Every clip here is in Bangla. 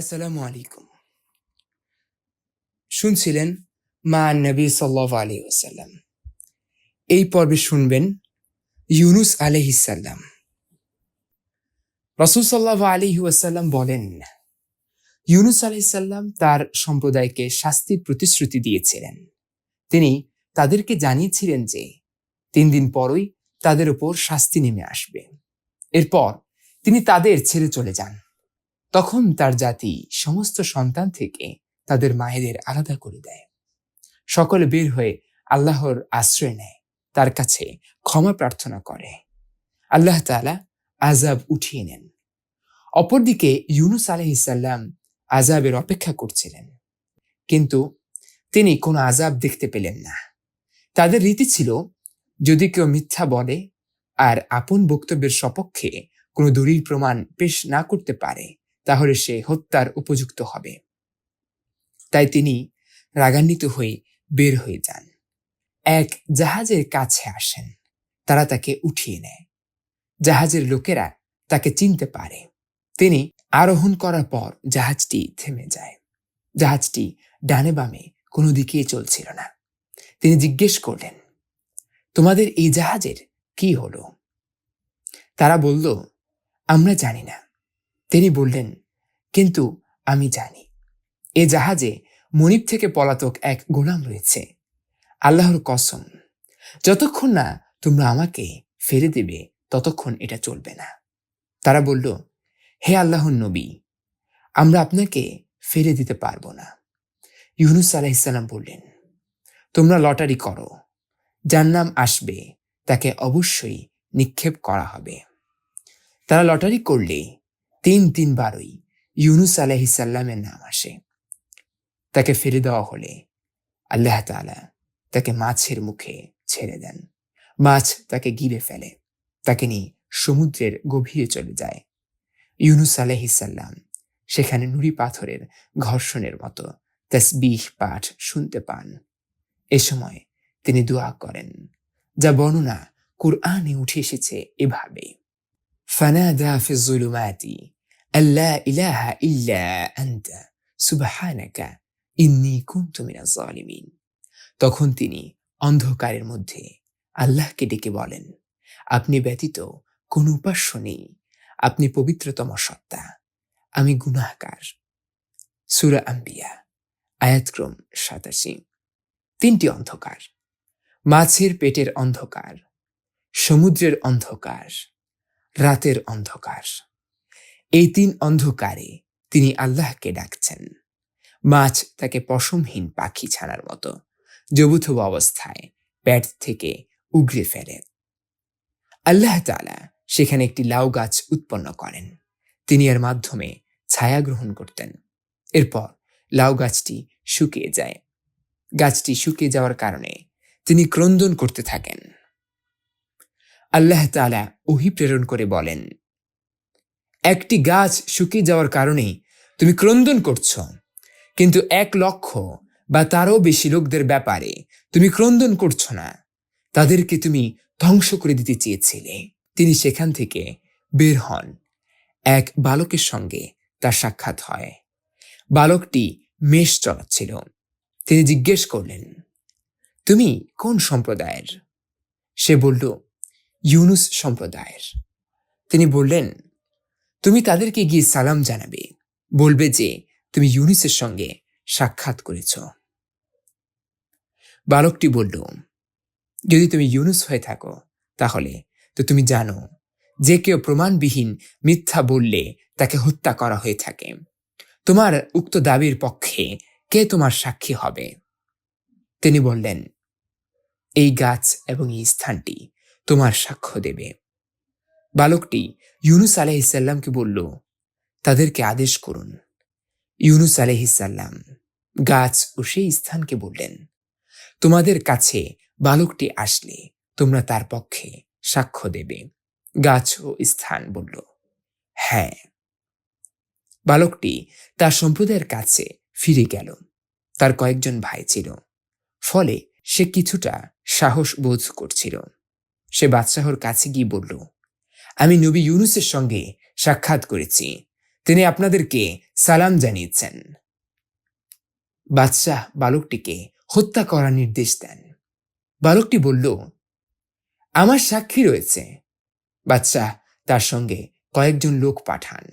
আসসালামু আলাইকুম। শুনছিলেন মা নবী সাল্লাহ আলী ওসাল্লাম এই পর্বে শুনবেন ইউনুস আলহিসাল্লাম রসুল সাল্লাহ আলী ওয়াসাল্লাম বলেন, ইউনুস আলহিসাল্লাম তার সম্প্রদায়কে শাস্তির প্রতিশ্রুতি দিয়েছিলেন। তিনি তাদেরকে জানিয়েছিলেন যে তিন দিন পরই তাদের উপর শাস্তি নেমে আসবে। এরপর তিনি তাদের ছেড়ে চলে যান। তখন তার জাতি সমস্ত সন্তান থেকে তাদের মায়েদের আলাদা করে দেয়। সকলে বের হয়ে আল্লাহর আশ্রয় নেয়, তার কাছে ক্ষমা প্রার্থনা করে। আল্লাহ তাআলা আজাব উঠিয়ে নেন। অপরদিকে ইউনুস আলহিসাল্লাম আজাবের অপেক্ষা করছিলেন। কিন্তু তিনি কোনো আজাব দেখতে পেলেন না। তাদের রীতি ছিল, যদি কেউ মিথ্যা বলে আর আপন বক্তব্যের সপক্ষে কোনো দলিল প্রমাণ পেশ না করতে পারে তাহলে সে হত্যার উপযুক্ত হবে। তাই তিনি রাগান্বিত হয়ে বের হয়ে যান। এক জাহাজের কাছে আসেন। তারা তাকে উঠিয়ে নেয়। জাহাজের লোকেরা তাকে চিনতে পারে। তিনি আরোহণ করার পর জাহাজটি থেমে যায়। জাহাজটি ডানে বামে কোনো দিকেই চলছিল না। তিনি জিজ্ঞেস করলেন, তোমাদের এই জাহাজের কি হলো? তারা বলল, আমরা জানি না। তিনি বললেন, কিন্তু আমি জানি, এ জাহাজে মনিব থেকে পলাতক এক গোলাম রয়েছে, আল্লাহর কসম। যতক্ষণ না তোমরা আমাকে ফেরে দেবে, ততক্ষণ এটা চলবে না। তারা বলল, হে আল্লাহর নবী, আমরা আপনাকে ফেরে দিতে পারব না। ইউনুস আলাহিসাল্লাম বললেন, তোমরা লটারি করো, যার নাম আসবে তাকে অবশ্যই নিক্ষেপ করা হবে। তারা লটারি করলে তিন তিনবারই ইউনুস আলাহিসাল্লামের নাম আসে। তাকে ফিরে দেওয়া হলে আল্লাহ তালা তাকে মাছের মুখে ছেড়ে দেন। মাছ তাকে গিলে ফেলে, তাকে নিয়ে সমুদ্রের গভীরে চলে যায়। ইউনুস আলাহিসাল্লাম সেখানে নুড়ি পাথরের ঘর্ষণের মতো তসবিহ পাঠ শুনতে পান। এ সময় তিনি দোয়া করেন, যা বর্ণনা কুরআনে উঠে এসেছে এভাবে ফানাদা ফি যুলুমাতি আল্লা ইলাহা ইল্লা আনতা সুবহানাকা ইন্নী কুনতু মিনাজ জালিমিন তখন তিনি অন্ধকারের মধ্যে আল্লাহকে ডেকে বলেন, আপনি ব্যতীত কোন উপাস্য নেই। আপনি পবিত্রতম সত্তা। আমি গুনাহকার সুরা আম্বিয়া, আয়াতক্রম সাতাশি। তিনটি অন্ধকার, মাছের পেটের অন্ধকার, সমুদ্রের অন্ধকার। রাতের অন্ধকার। এই তিন অন্ধকারে তিনি আল্লাহকে ডাকছেন। মাছ তাকে পশমহীন পাখি ছাড়ার মতো যবুথ অবস্থায় প্যাট থেকে উগড়ে ফেলে। আল্লাহ তালা সেখানে একটি লাউ গাছ উৎপন্ন করেন। তিনি এর মাধ্যমে ছায়া গ্রহণ করতেন। এরপর লাউ গাছটি শুকিয়ে যায়। গাছটি শুকিয়ে যাওয়ার কারণে তিনি ক্রন্দন করতে থাকেন। আল্লাহ তালা ওহি প্রেরণ করে বলেন, একটি গাছ শুকিয়ে যাওয়ার কারণে তুমি ক্রন্দন করছ, কিন্তু এক লক্ষ বা তারও বেশি লোকদের ব্যাপারে তুমি ক্রন্দন করছ না। তাদেরকে তুমি ধ্বংস করে দিতে চেয়েছিলে। তিনি সেখান থেকে বের হন। এক বালকের সঙ্গে তার সাক্ষাৎ হয়। বালকটি মেষ চলাচ্ছিল তিনি জিজ্ঞেস করলেন, তুমি কোন সম্প্রদায়ের? সে বলল ইউনুস সম্প্রদায়ের। তিনি বললেন, তুমি তাদেরকে গিয়ে সালাম জানাবে। বলবে যে, তুমি ইউনুসের সঙ্গে সাক্ষাৎ করেছ। বালকটি বলল, যদি তুমি ইউনুস হয়ে থাকো, তাহলে তো তুমি জানো, যে কেউ প্রমাণবিহীন মিথ্যা বললে তাকে হত্যা করা হয়ে থাকে। তোমার উক্ত দাবির পক্ষে কে তোমার সাক্ষী হবে? তিনি বললেন, এই গাছ এবং এই স্থানটি তোমার সাক্ষ্য দেবে। বালকটি ইউনুস আলহিসাল্লামকে বলল, তাদেরকে আদেশ করুন। ইউনুস আলহিসাল্লাম গাছ ও সেই স্থানকে বললেন, তোমাদের কাছে বালকটি আসলে তোমরা তার পক্ষে সাক্ষ্য দেবে। গাছ ও স্থান বলল হ্যাঁ। বালকটি তার সম্প্রদায়ের কাছে ফিরে গেল। তার কয়েকজন ভাই ছিল। ফলে সে কিছুটা সাহস বোধ করছিল। সে বাদশাহর কাছে গিয়ে বলল, আমি নবী ইউনুসের সঙ্গে সাক্ষাৎ করেছি। তিনি আপনাদেরকে সালাম জানিয়েছেন। বাদশাহ বালকটিকে হত্যা করার নির্দেশ দেন। বালকটি বলল, আমার সাক্ষী রয়েছে। বাদশাহ তার সঙ্গে কয়েকজন লোক পাঠান।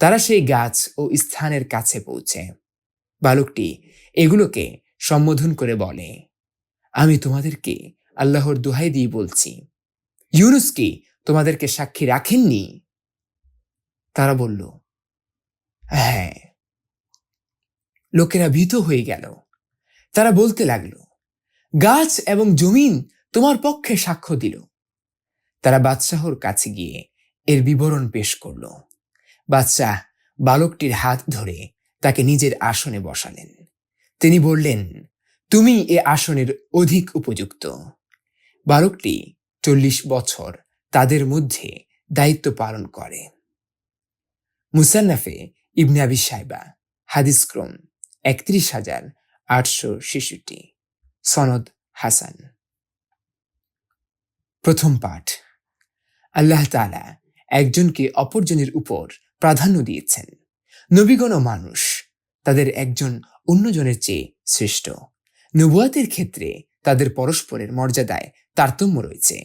তারা সেই গাছ ও স্থানের কাছে পৌঁছে। বালকটি এগুলোকে সম্বোধন করে বলে, আমি তোমাদেরকে আল্লাহর দোহাই দিয়ে বলছি, ইউনুস কি তোমাদেরকে সাক্ষী রাখেননি? তারা বলল হ্যাঁ। লোকেরা ভীত হয়ে গেল। তারা বলতে লাগল, গাছ এবং জমিন তোমার পক্ষে সাক্ষ্য দিল। তারা বাদশাহর কাছে গিয়ে এর বিবরণ পেশ করল। বাদশাহ বালকটির হাত ধরে তাকে নিজের আসনে বসালেন। তিনি বললেন, তুমি এ আসনের অধিক উপযুক্ত। বালকটি চল্লিশ বছর তাদের মধ্যে দায়িত্ব পালন করে। মুসান্নাফে ইবনে আবি সাইবা হাদিস ক্রম একত্রিশ হাজার আটশো শিশুটি সনদ হাসান। প্রথম পাঠ, আল্লাহ তালা একজনকে অপরজনের উপর প্রাধান্য দিয়েছেন। নবীগণ মানুষ তাদের একজন অন্যজনের চেয়ে শ্রেষ্ঠ। নবুয়াতের ক্ষেত্রে তাদের পরস্পরের মর্যাদায় তারতম্য রয়েছে।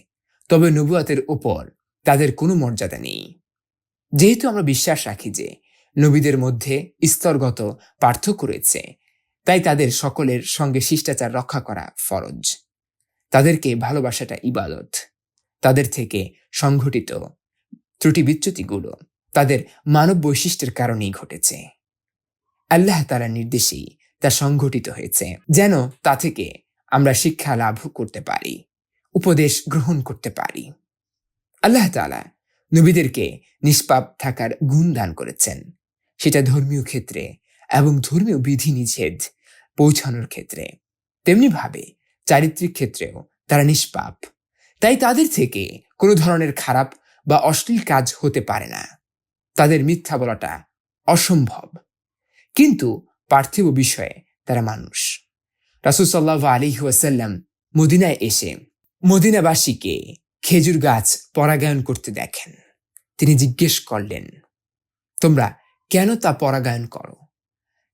তবে নবুয়াতের উপর তাদের কোনো মর্যাদা নেই। যেহেতু আমরা বিশ্বাস রাখি যে নবীদের মধ্যে স্তরগত পার্থক্য রয়েছে, তাই তাদের সকলের সঙ্গে শিষ্টাচার রক্ষা করা ফরজ। তাদেরকে ভালোবাসাটা ইবাদত। তাদের থেকে সংঘটিত ত্রুটি বিচ্যুতিগুলো তাদের মানব বৈশিষ্ট্যের কারণেই ঘটেছে। আল্লাহ তারা নির্দেশেই তা সংঘটিত হয়েছে। যেন তা থেকে আমরা শিক্ষা লাভ করতে পারি, উপদেশ গ্রহণ করতে পারি। আল্লাহ তালা নবীদেরকে নিষ্পাপ থাকার গুণ দান করেছেন। সেটা ধর্মীয় ক্ষেত্রে এবং ধর্মীয় বিধি নিষেধ পৌঁছানোর ক্ষেত্রে। তেমনি ভাবে চারিত্রিক ক্ষেত্রেও তারা নিষ্পাপ। তাই তাদের থেকে কোনো ধরনের খারাপ বা অশ্লীল কাজ হতে পারে না। তাদের মিথ্যা বলাটা অসম্ভব। কিন্তু পার্থিব বিষয়ে তারা মানুষ। রাসুসাল্লাহ আলী ওয়াসাল্লাম মদিনায় এসে মদিনাবাসীকে খেজুর গাছ পরাগায়ন করতে দেখেন। তিনি জিজ্ঞেস করলেন, তোমরা কেন তা পরাগায়ন করো?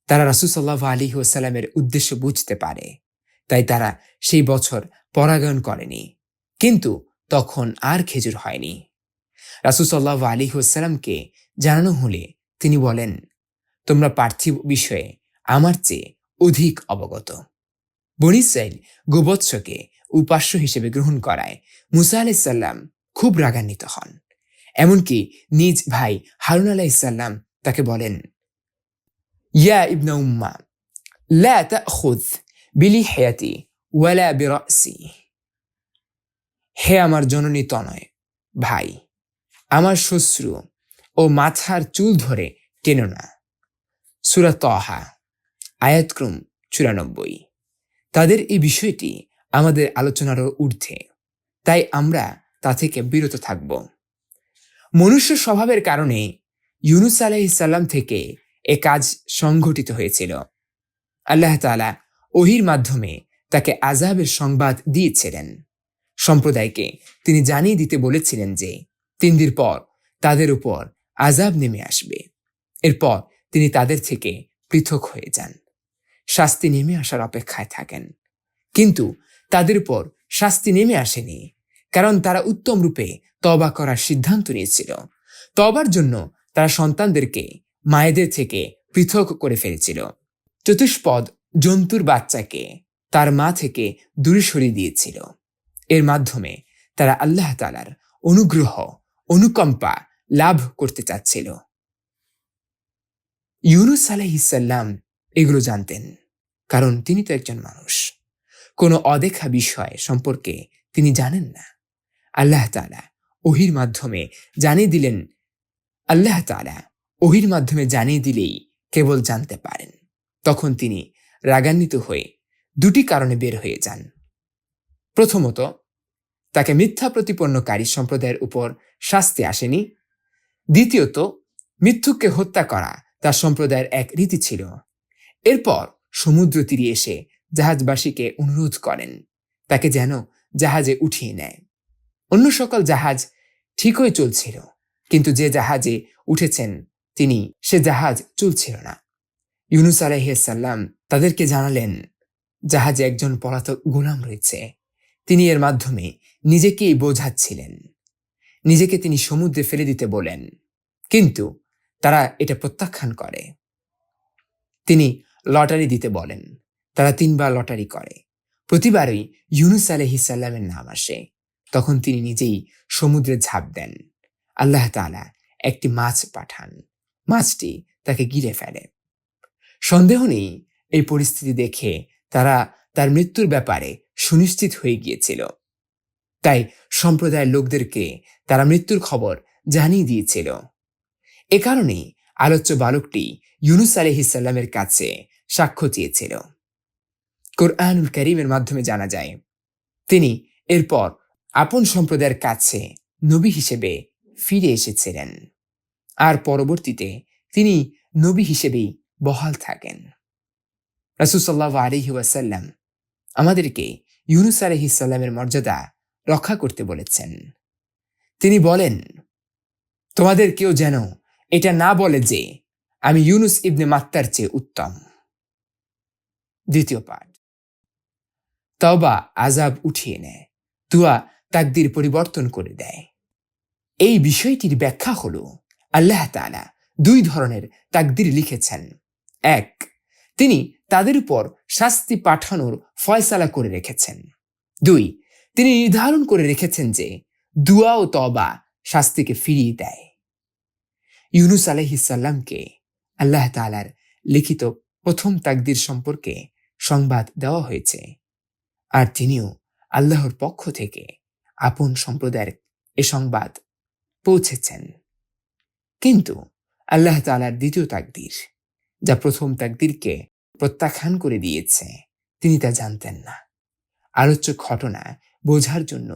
তারা রাসুসাল্লাহ আলী ওসাল্লামের উদ্দেশ্য বুঝতে পারে, তাই তারা সেই বছর পরাগায়ন করেনি। কিন্তু তখন আর খেজুর হয়নি। রাসুসাল্লাহ আলী ওসাল্লামকে জানানো হলে তিনি বলেন, তোমরা পার্থিব বিষয়ে আমার চেয়ে অধিক অবগত। বনিসাইল গোবৎসকে উপাস্য হিসেবে গ্রহণ করায়। মুসা আলাইসাল্লাম খুব রাগান্বিত হন। এমনকি নিজ ভাই হারুন আলাইসাল্লাম তাকে বলেন, ইয়া ইবনা উম্মা, লা তাখুদ বিলিহিয়াতি ওয়ালা বিরাসি। হে আমার জননী তনয় ভাই, আমার শ্বশ্রু ও মাথার চুল ধরে টেনো না? সুরা তহা আয়াতক্রম চুরানব্বই। তাদের এই বিষয়টি আমাদের আলোচনারও ঊর্ধ্বে। তাই আমরা তা থেকে বিরত থাকব। মনুষ্য স্বভাবের কারণে ইউনুস আলাইসাল্লাম থেকে এ কাজ সংঘটিত হয়েছিল। আল্লাহ তালা ওহির মাধ্যমে তাকে আজাবের সংবাদ দিয়েছিলেন। সম্প্রদায়কে তিনি জানিয়ে দিতে বলেছিলেন যে, তিন দিন পর তাদের উপর আজাব নেমে আসবে। এরপর তিনি তাদের থেকে পৃথক হয়ে যান। শাস্তি নেমে আসার অপেক্ষায় থাকেন। কিন্তু তাদের উপর শাস্তি নেমে আসেনি, কারণ তারা উত্তম রূপে তবা করার সিদ্ধান্ত নিয়েছিল। তবার জন্য তারা সন্তানদেরকে মায়েদের থেকে পৃথক করে ফেলেছিল। চতুষ্পদ জন্তুর বাচ্চাকে তার মা থেকে দূরে সরিয়ে দিয়েছিল। এর মাধ্যমে তারা আল্লাহ তালার অনুগ্রহ, অনুকম্পা লাভ করতে চাচ্ছিল। ইউনুস আলাহিসাল্লাম এগুলো জানতেন, কারণ তিনি তো একজন মানুষ। কোনো অদেখা বিষয় সম্পর্কে তিনি জানেন না। আল্লাহ তালা ওহির মাধ্যমে জানিয়ে দিলেন, আল্লাহ তালা ওহির মাধ্যমে জানিয়ে দিলেই কেবল জানতে পারেন। তখন তিনি রাগান্বিত হয়ে দুটি কারণে বের হয়ে যান। প্রথমত, তাকে মিথ্যা প্রতিপন্নকারী সম্প্রদায়ের উপর শাস্তি আসেনি। দ্বিতীয়ত মৃত্যুকে হত্যা করা তার সম্প্রদায়ের এক রীতি ছিল। এরপর সমুদ্র তীরে এসে জাহাজবাসীকে অনুরোধ করেন, তাকে যেন জাহাজে উঠিয়ে নেয়। অন্য সকল জাহাজ ঠিকই চলছিল, কিন্তু যে জাহাজে উঠেছেন তিনি, সে জাহাজ চলছিল না। ইউনুস আলাইসাল্লাম তাদেরকে জানালেন, জাহাজে একজন পলাতক গোলাম রয়েছে। তিনি এর মাধ্যমে নিজেকেই বোঝাচ্ছিলেন। নিজেকে তিনি সমুদ্রে ফেলে দিতে বলেন, কিন্তু তারা এটা প্রত্যাখ্যান করে। তিনি লটারি দিতে বলেন। তারা তিনবার লটারি করে। প্রতিবারই ইউনুস আলহিসাল্লামের নাম আসে। তখন তিনি নিজেই সমুদ্রে ঝাঁপ দেন। আল্লাহ তাআলা একটি মাছ পাঠান। মাছটি তাকে গিরে ফেলে। সন্দেহ নেই এই পরিস্থিতি দেখে তারা তার মৃত্যুর ব্যাপারে সুনিশ্চিত হয়ে গিয়েছিল। তাই সম্প্রদায়ের লোকদেরকে তারা মৃত্যুর খবর জানিয়ে দিয়েছিল। এ কারণেই আলোচ্য বালকটি ইউনুস আলহিসাল্লামের কাছে সাক্ষ্য চেয়েছিল কোরআনুল করিমের মাধ্যমে জানা যায়, তিনি এরপর আপন সম্প্রদায়ের কাছে নবী হিসেবে ফিরে এসেছিলেন। আর পরবর্তীতে তিনি নবী হিসেবেই বহাল থাকেন। রাসুসাল্লাহ আলহি ওয়াসাল্লাম আমাদেরকে ইউনুস আলহিসাল্লামের মর্যাদা রক্ষা করতে বলেছেন। তিনি বলেন, তোমাদের কেউ যেন এটা না বলে যে আমি ইউনুস ইবনে মাত্তার চেয়ে উত্তম। দ্বিতীয় পাঠ। তবা আজাব উঠিয়ে নেয়। তুয়া তাকদির পরিবর্তন করে দেয়। এই বিষয়টির ব্যাখ্যা হল, আল্লাহ তালা দুই ধরনের তাকদির লিখেছেন। এক, তিনি তাদের উপর শাস্তি পাঠানোর ফয়সালা করে রেখেছেন। দুই, তিনি নির্ধারণ করে রেখেছেন যে দুয়া ও তবা শাস্তিকে ফিরিয়ে দেয়। ইউনুস আলহিসাল্লামকে আল্লাহ তালার লিখিত প্রথম তাকদির সম্পর্কে সংবাদ দেওয়া হয়েছে। আর তিনিও আল্লাহর পক্ষ থেকে আপন সম্প্রদায়ের এ সংবাদ পৌঁছেছেন। কিন্তু আল্লাহ তালার দ্বিতীয় তাকদির, যা প্রথম তাকদিরকে প্রত্যাখ্যান করে দিয়েছে, তিনি তা জানতেন না। আলোচ্য ঘটনা বোঝার জন্য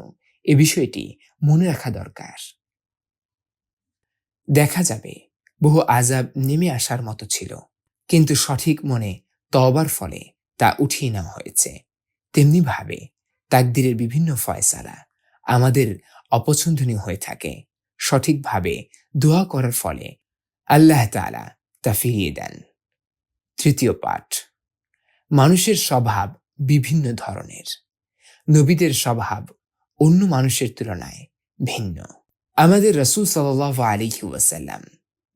এ বিষয়টি মনে রাখা দরকার। দেখা যাবে, বহু আজাব নেমে আসার মতো ছিল, কিন্তু সঠিক মনে তবার ফলে তা উঠিয়ে নেওয়া হয়েছে। তেমনিভাবে তাকদিরের বিভিন্ন ফয়সালা আমাদের অপছন্দনীয় হয়ে থাকে। সঠিকভাবে দোয়া করার ফলে আল্লাহ তালা তা ফিরিয়ে দেন। তৃতীয় পাঠ। মানুষের স্বভাব বিভিন্ন ধরনের। নবীদের স্বভাব অন্য মানুষের তুলনায় ভিন্ন। আমাদের রসুল সাল আলিহি ওয়াসাল্লাম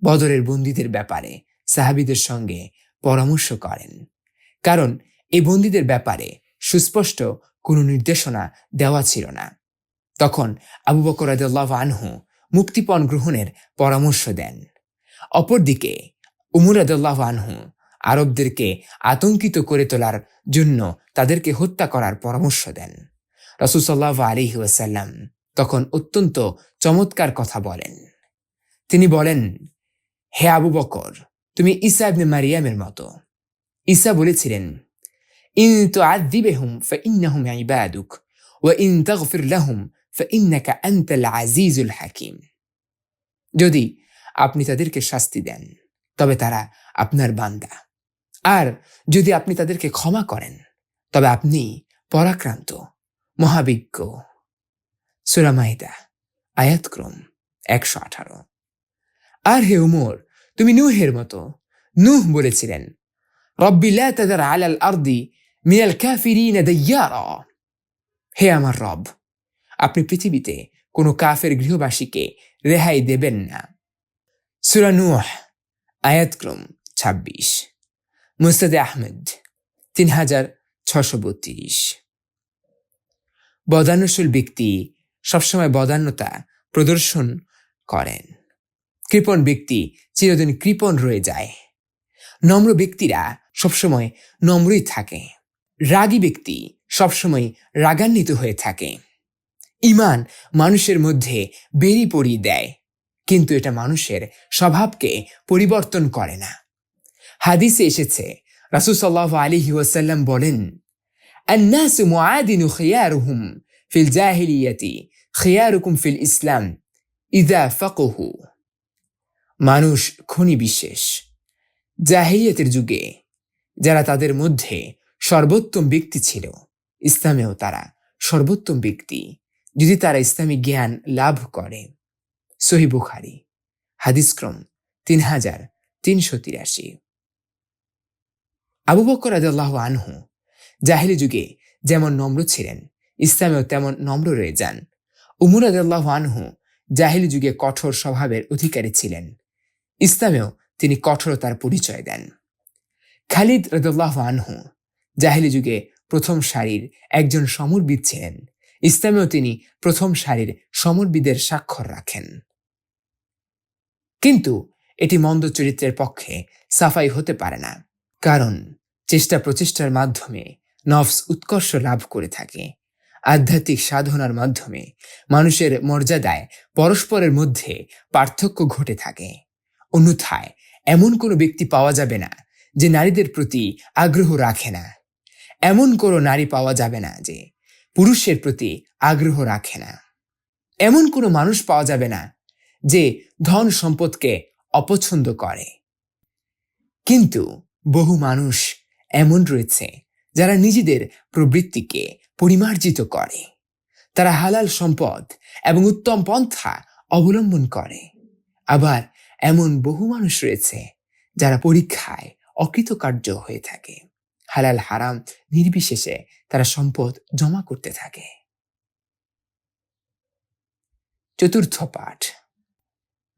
বদরের বন্দীদের ব্যাপারে সাহাবিদের সঙ্গে পরামর্শ করেন। কারণ এই বন্দীদের ব্যাপারে সুস্পষ্ট কোনো নির্দেশনা দেওয়া ছিল না। তখন আবু বকর রাদিয়াল্লাহু আনহু মুক্তিপণ গ্রহণের পরামর্শ দেন। অপরদিকে উমর রাদিয়াল্লাহু আনহু আরবদেরকে আতঙ্কিত করে তোলার জন্য তাদেরকে হত্যা করার পরামর্শ দেন। রসুসাল্লাহ আলিহি ওয়াসাল্লাম তখন অত্যন্ত চমৎকার কথা বলেন। তিনি বলেন, হে আবু বকর, তুমি ইবনে মারিয়ামের মতো। ঈসা বলেছিলেন তুআযিবহুম ফাইন্নাহুম ইবাদুক ওয়া ইন তাগফির লাহুম ফাইন্নাকা আনতাল আজিজুল হাকিম যদি আপনি তাদেরকে শাস্তি দেন, তবে তারা আপনার বান্দা। আর যদি আপনি তাদেরকে ক্ষমা করেন, তবে আপনি পরাক্রান্ত, মহাবিজ্ঞ। সুরামাইদা আয়াতক্রম একশো আঠারো। আর হে উমর, তুমি নুহের মতো নুহ বলেছিলেন রব্বিল্লা তাদের আলাল আর্দি মিনাল কাফিরিন দাইয়ারা হে আমার রব, আপনি পৃথিবীতে কোনো কাফের গৃহবাসীকে রেহাই দেবেন না। সুরা নুহ, আয়াতক্রম ছাব্বিশ। মুস্তাদে আহমেদ, তিন হাজার ছশো বত্রিশ। বদান্যশীল ব্যক্তি সবসময় বদান্যতা প্রদর্শন করেন। কৃপণ ব্যক্তি চিরদিন কৃপণ রয়ে যায়। নম্র ব্যক্তিরা সবসময় নম্রই থাকে। রাগী ব্যক্তি সবসময় রাগান্বিত হয়ে থাকে ইমান মানুষের মধ্যে বেরি পড়িয়ে দেয় কিন্তু এটা মানুষের স্বভাবকে পরিবর্তন করে না হাদিসে এসেছে রাসুসাল্লাহ আলিহি ওয়াসাল্লাম বলেন الناس معادن خيارهم في الجاهلية خياركم في الإسلام إذا فقهوا মানুষ খনি বিশেষ জাহিলিয়াতের যুগে যারা তাদের মধ্যে সর্বোত্তম ব্যক্তি ছিল। ইসলামেও তারা সর্বোত্তম ব্যক্তি, যদি তারা ইসলামী জ্ঞান লাভ করে। সহি বুখারি হাদিসক্রম তিন হাজার তিনশো তিরাশি। আবু বকর আদাল্লাহ আনহু জাহিলি যুগে যেমন নম্র ছিলেন, ইসলামেও তেমন নম্র রয়ে যান। উমর আদাল্লাহ আনহু জাহিলি যুগে কঠোর স্বভাবের অধিকারী ছিলেন। ইসলামেও তিনি কঠোরতার পরিচয় দেন। খালিদ রদুল্লাহ আনহু জাহিলি যুগে প্রথম সারির একজন সমরবিদ ছিলেন। ইসলামেও তিনি প্রথম সারির সমরবিদের স্বাক্ষর রাখেন। কিন্তু এটি মন্দ চরিত্রের পক্ষে সাফাই হতে পারে না, কারণ চেষ্টা প্রচেষ্টার মাধ্যমে নফস উৎকর্ষ লাভ করে থাকে। আধ্যাত্মিক সাধনার মাধ্যমে মানুষের মর্যাদায় পরস্পরের মধ্যে পার্থক্য ঘটে থাকে। অন্যথায় এমন কোনো ব্যক্তি পাওয়া যাবে না যে নারীদের প্রতি আগ্রহ রাখে না। এমন কোনো নারী পাওয়া যাবে না যে পুরুষের প্রতি আগ্রহ রাখে না। এমন কোনো মানুষ পাওয়া যাবে না যে ধন সম্পদকে অপছন্দ করে। কিন্তু বহু মানুষ এমন রয়েছে যারা নিজেদের প্রবৃত্তিকে পরিমার্জিত করে। তারা হালাল সম্পদ এবং উত্তম পন্থা অবলম্বন করে। আবার এমন বহু মানুষ রয়েছে যারা পরীক্ষায় অকৃতকার্য হয়ে থাকে। হালাল, হারাম, নির্বিশেষে তারা সম্পদ জমা করতে থাকে। চতুর্থ পাঠ।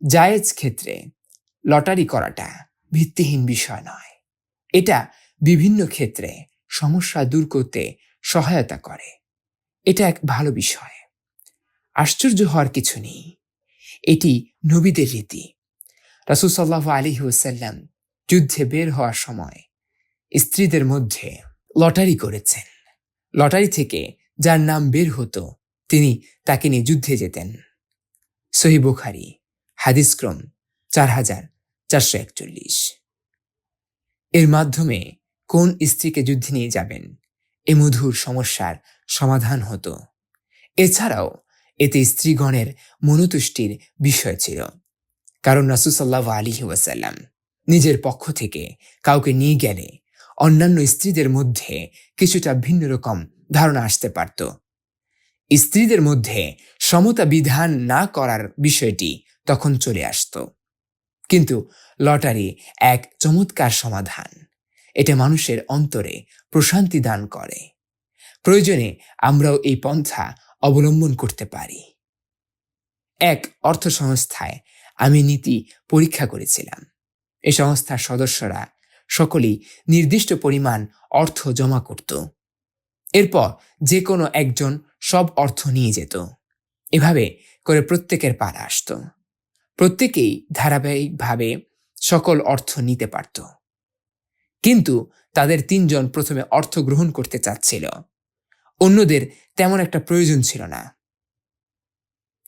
জায়েজ ক্ষেত্রে লটারি করাটা ভিত্তিহীন বিষয় নয়। এটা বিভিন্ন ক্ষেত্রে সমস্যা দূর করতে সহায়তা করে। এটা এক ভালো বিষয়। আশ্চর্য হওয়ার কিছু নেই। এটি নবীদের রীতি। রাসুসাল্লাহ আলী ওসাল্লাম যুদ্ধে বের হওয়ার সময় স্ত্রীদের মধ্যে লটারি করেছেন। লটারি থেকে যার নাম বের হতো, তিনি তাকে নিয়ে যুদ্ধে যেতেন। সহি বুখারি হাদিসক্রম চার হাজার চারশো একচল্লিশ। এর মাধ্যমে কোন স্ত্রীকে যুদ্ধে নিয়ে যাবেন? এ মধুর সমস্যার সমাধান হতো। এছাড়াও এতে স্ত্রীগণের মনোতুষ্টির বিষয় ছিল। কারণ রাসুসাল্লাহ আলী ওয়াসাল্লাম নিজের পক্ষ থেকে কাউকে নিয়ে গেলে অন্যান্য স্ত্রীদের মধ্যে কিছুটা ভিন্ন রকম ধারণা আসতে পারত। স্ত্রীদের মধ্যে সমতা বিধান না করার বিষয়টি তখন চলে আসত। কিন্তু লটারি এক চমৎকার সমাধান। এটা মানুষের অন্তরে প্রশান্তি দান করে। প্রয়োজনে আমরাও এই পন্থা অবলম্বন করতে পারি। এক অর্থ সংস্থায় আমি নীতি পরীক্ষা করেছিলাম। এই সংস্থার সদস্যরা সকলেই নির্দিষ্ট পরিমাণ অর্থ জমা করত। এরপর যে কোনো একজন সব অর্থ নিয়ে যেত। এভাবে করে প্রত্যেকের পাড়া আসত। প্রত্যেকেই ধারাবাহিকভাবে সকল অর্থ নিতে পারত। কিন্তু তাদের তিনজন প্রথমে অর্থ গ্রহণ করতে চাচ্ছিল। অন্যদের তেমন একটা প্রয়োজন ছিল না।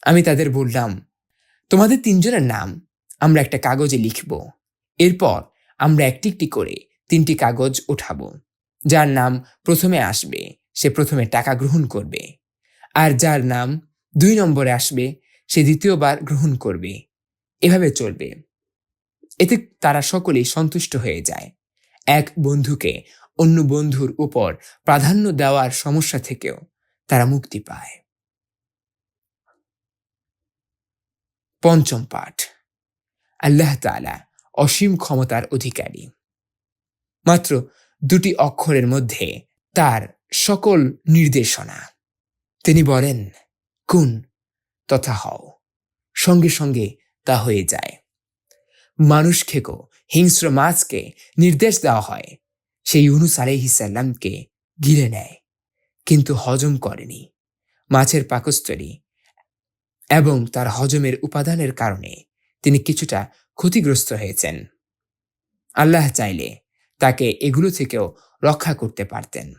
আমি তাদের বললাম, তোমাদের তিনজনের নাম আমরা একটা কাগজে লিখব। এরপর আমরা একটি একটি করে তিনটি কাগজ উঠাবো। যার নাম প্রথমে আসবে, সে প্রথমে টাকা গ্রহণ করবে। আর যার নাম দুই নম্বরে আসবে, সে দ্বিতীয়বার গ্রহণ করবে। এভাবে চলবে। এতে তারা সকলেই সন্তুষ্ট হয়ে যায়। এক বন্ধুকে অন্য বন্ধুর উপর প্রাধান্য দেওয়ার সমস্যা থেকেও তারা মুক্তি পায়। পঞ্চম পাঠ। আল্লাহ তালা অসীম ক্ষমতার অধিকারী। মাত্র দুটি অক্ষরের মধ্যে তার সকল নির্দেশনা। তিনি বলেন কুন তথা হও। সঙ্গে সঙ্গে তা হয়ে যায়। মানুষ খেকো হিংস্র মাছকে নির্দেশ দেওয়া হয়। সেই ইউনুস আলহিসাল্লামকে ঘিরে নেয়। কিন্তু হজম করেনি। মাছের পাকস্থলী এবং তার হজমের উপাদানের কারণে তিনি কিছুটা ক্ষতিগ্রস্ত হয়েছেন। আল্লাহ চাইলে তাকে এগুলো থেকেও রক্ষা করতে পারতেন।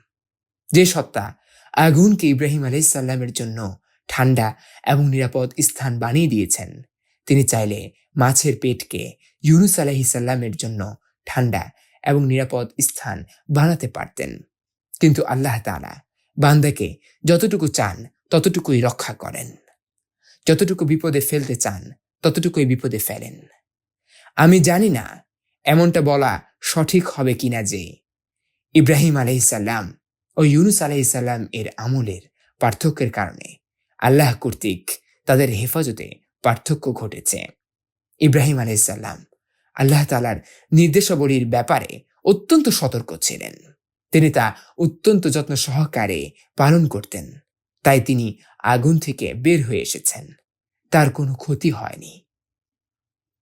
যে সত্তা আগুনকে ইব্রাহিম আলাইসাল্লামের জন্য ঠান্ডা এবং নিরাপদ স্থান বানিয়ে দিয়েছেন, তিনি চাইলে মাছের পেটকে ইউনুস আলাহিসাল্লামের জন্য ঠান্ডা এবং নিরাপদ স্থান বানাতে পারতেন। কিন্তু আল্লাহ তালা বান্দাকে যতটুকু চান ততটুকুই রক্ষা করেন। যতটুকু বিপদে ফেলতে চান ততটুকুই বিপদে ফেলেন। আমি জানি না এমনটা বলা সঠিক হবে কিনা যে ইব্রাহিম আলহিসাল্লাম ও ইউনুস আলহিসাল্লাম এর আমলের পার্থক্যের কারণে আল্লাহ কর্তৃক তাদের হেফাজতে পার্থক্য ঘটেছে। ইব্রাহিম আলহিসাল্লাম আল্লাহ তালার নির্দেশাবলীর ব্যাপারে অত্যন্ত সতর্ক ছিলেন। তিনি তা অত্যন্ত যত্ন সহকারে পালন করতেন। তাই তিনি আগুন থেকে বের হয়ে এসেছেন। তার কোনো ক্ষতি হয়নি।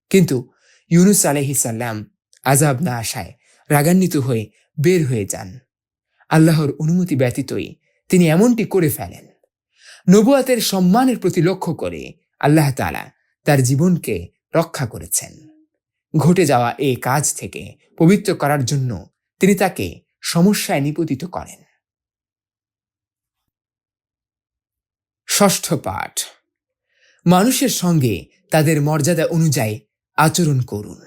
কিন্তু ইউনুস আলহিসাল্লাম আজাব না আসায় রাগান্বিত হয়ে বের হয়ে যান। আল্লাহর অনুমতি ব্যতীতই তিনি এমনটি করে ফেলেন। নবুয়াতের সম্মানের প্রতি লক্ষ্য করে আল্লাহ তালা তার জীবনকে রক্ষা করেছেন। ঘটে যাওয়া এই কাজ থেকে পবিত্র করার জন্য তিনি তাকে সমস্যায় নিপতিত করেন। ষষ্ঠ পাঠ। মানুষের সঙ্গে তাদের মর্যাদা অনুযায়ী আচরণ করুন।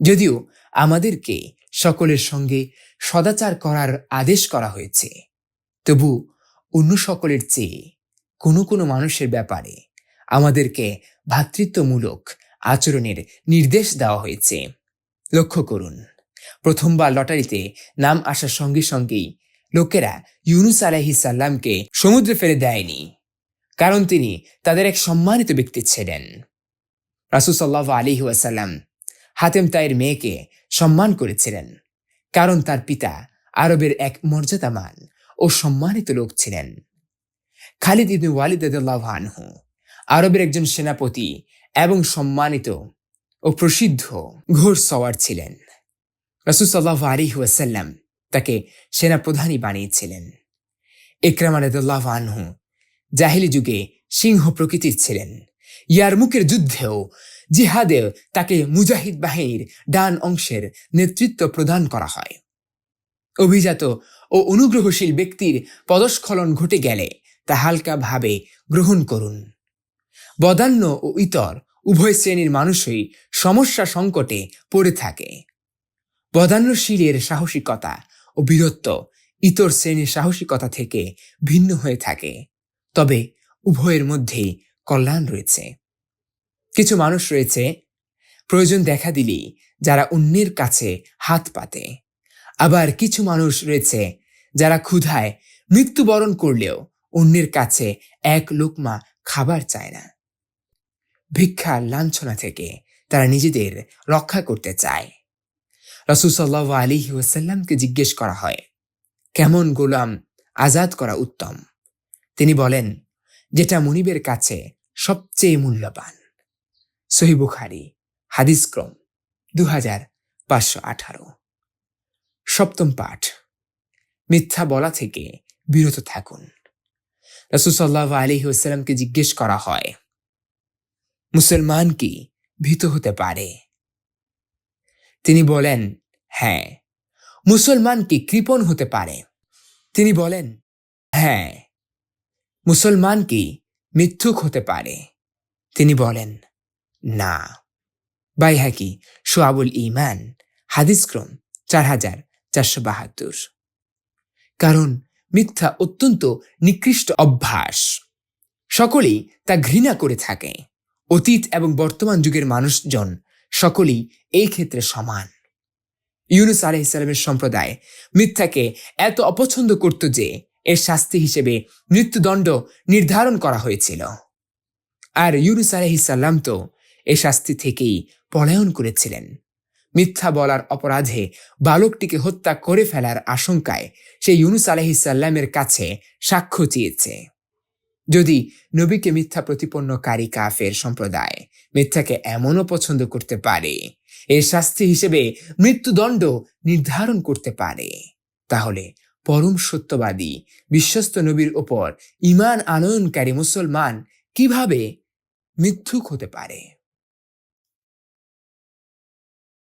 যদিও আমাদেরকে সকলের সঙ্গে সদাচার করার আদেশ করা হয়েছে, তবু অন্য সকলের চেয়ে কোনো কোনো মানুষের ব্যাপারে আমাদেরকে ভ্রাতৃত্বমূলক আচরণের নির্দেশ দেওয়া হয়েছে। লক্ষ্য করুন, প্রথমবার লটারিতে নাম আসার সঙ্গে সঙ্গেই লোকেরা ইউনুস আলাহি সাল্লামকে সমুদ্রে ফেলে দেয়নি, কারণ তিনি তাদের এক সম্মানিত ব্যক্তি ছিলেন। রাসুসাল্লাহ আলী ওয়াসাল্লাম হাতেম তাইয়ের মেয়েকে সম্মান করেছিলেন, কারণ তার পিতা আরবের এক মর্যাদামান ও সম্মানিত লোক ছিলেন। খালিদ ইবনে ওয়ালিদ আনহু আরবের একজন সেনাপতি এবং সম্মানিত ও প্রসিদ্ধ ঘোর সওয়ার ছিলেন। রসুসাল্লাহ আলী ওয়াসাল্লাম তাকে সেনাপ্রধানই বানিয়েছিলেন। ইকরাম আলাদুল্লাহ আনহু জাহিলি যুগে সিংহ প্রকৃতির ছিলেন। ইয়ারমুকের যুদ্ধেও জিহাদেও তাকে মুজাহিদ বাহিনীর ডান অংশের নেতৃত্ব প্রদান করা হয়। অভিজাত ও অনুগ্রহশীল ব্যক্তির পদস্খলন ঘটে গেলে তা হালকাভাবে গ্রহণ করুন। বদান্য ও ইতর উভয় শ্রেণির মানুষই সমস্যা সংকটে পড়ে থাকে। বদান্যশীলের সাহসিকতা ও বীরত্ব ইতর শ্রেণির সাহসিকতা থেকে ভিন্ন হয়ে থাকে। তবে উভয়ের মধ্যেই কল্যাণ রয়েছে। কিছু মানুষ রয়েছে, প্রয়োজন দেখা দিলেই যারা অন্যের কাছে হাত পাতে। আবার কিছু মানুষ রয়েছে, যারা ক্ষুধায় মৃত্যুবরণ করলেও অন্যের কাছে এক লোকমা খাবার চায় না। ভিক্ষার লাঞ্ছনা থেকে তারা নিজেদের রক্ষা করতে চায়। রসুসাল্লাহ আলী ওয়াসাল্লামকে জিজ্ঞেস করা হয়, কেমন গোলাম আজাদ করা উত্তম? তিনি বলেন, যেটা মনিবের কাছে সবচেয়ে মূল্যবান। সহি বুখারি, হাদিস ক্রম দু হাজার পাঁচশো আঠারো। সপ্তম পাঠ। মিথ্যা বলা থেকে বিরত থাকুন। রসুসাল্লাহ আলী ওসালামকে জিজ্ঞেস করা হয়, মুসলমান কি ভীত হতে পারে? তিনি বলেন হ্যাঁ মুসলমান কি কৃপণ হতে পারে? তিনি বলেন হ্যাঁ মুসলমান কি মিথ্যুক হতে পারে। তিনি বলেন, না। বাইহাকি সোয়াবুল ইমান হাদিসক্রম চার হাজার চারশো বাহাত্তর। কারণ, মিথ্যা অত্যন্ত নিকৃষ্ট অভ্যাস। সকলেই তা ঘৃণা করে থাকে। অতীত এবং বর্তমান যুগের মানুষজন সকলেই এই ক্ষেত্রে সমান। ইউনুস আলহ ইসলামের সম্প্রদায় মিথ্যাকে এত অপছন্দ করত যে এর শাস্তি হিসেবে মৃত্যুদণ্ড নির্ধারণ করা হয়েছিল। আর ইউনুস আলহিসাল্লাম তো এ শাস্তি থেকেই পলায়ন করেছিলেন। মিথ্যা বলার অপরাধে বালকটিকে হত্যা করে ফেলার আশঙ্কায় সে ইউনুস আলহিসাল্লামের কাছে সাক্ষ্য চেয়েছে। যদি নবীকে মিথ্যা প্রতিপন্নকারী কাফের সম্প্রদায় মিথ্যাকে এমনও পছন্দ করতে পারে, এর শাস্তি হিসেবে মৃত্যুদণ্ড নির্ধারণ করতে পারে, তাহলে পরম সত্যবাদী বিশ্বস্ত নবীর ওপর ইমান আনয়নকারী মুসলমান কীভাবে মিথ্যুক হতে পারে?